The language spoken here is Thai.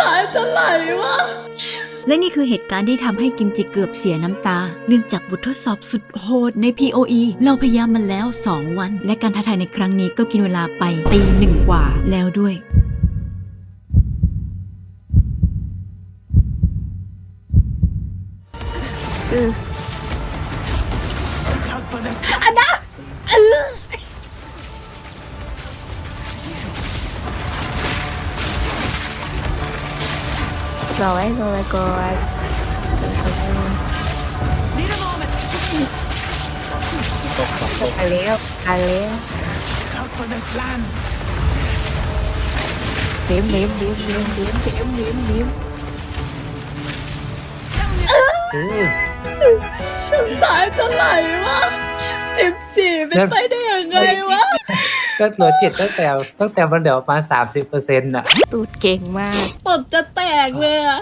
ตายจะไหลวะและนี่คือเหตุการณ์ที่ทำให้กิมจิเกือบเสียน้ำตา เนื่องจากบททดสอบสุดโหดใน POE เราพยายามมันแล้ว 2 วัน และการท้าทายในครั้งนี้ก็กินเวลาไปตีหนึ่งกว่าแล้วด้วย Rồi rồi cô ราไอ้โนไลกอนตกตกตกอะไรอะอะไรเลี้ยมเลี้ยมเลี้ยมเลี้ยมเลี้ยมเลี้ยมเลี้ยมเลี้ยมตายจะไหลวะสิบสี่เป็นไปได้ยังไงวะ ก็เหลือเจ็ดตั้งแต่ตั้งแต่มันเหลือประมาณสามสิบเปอร์เซ็นต์อะตูดเก่งมากตดจะแตกเลยอะ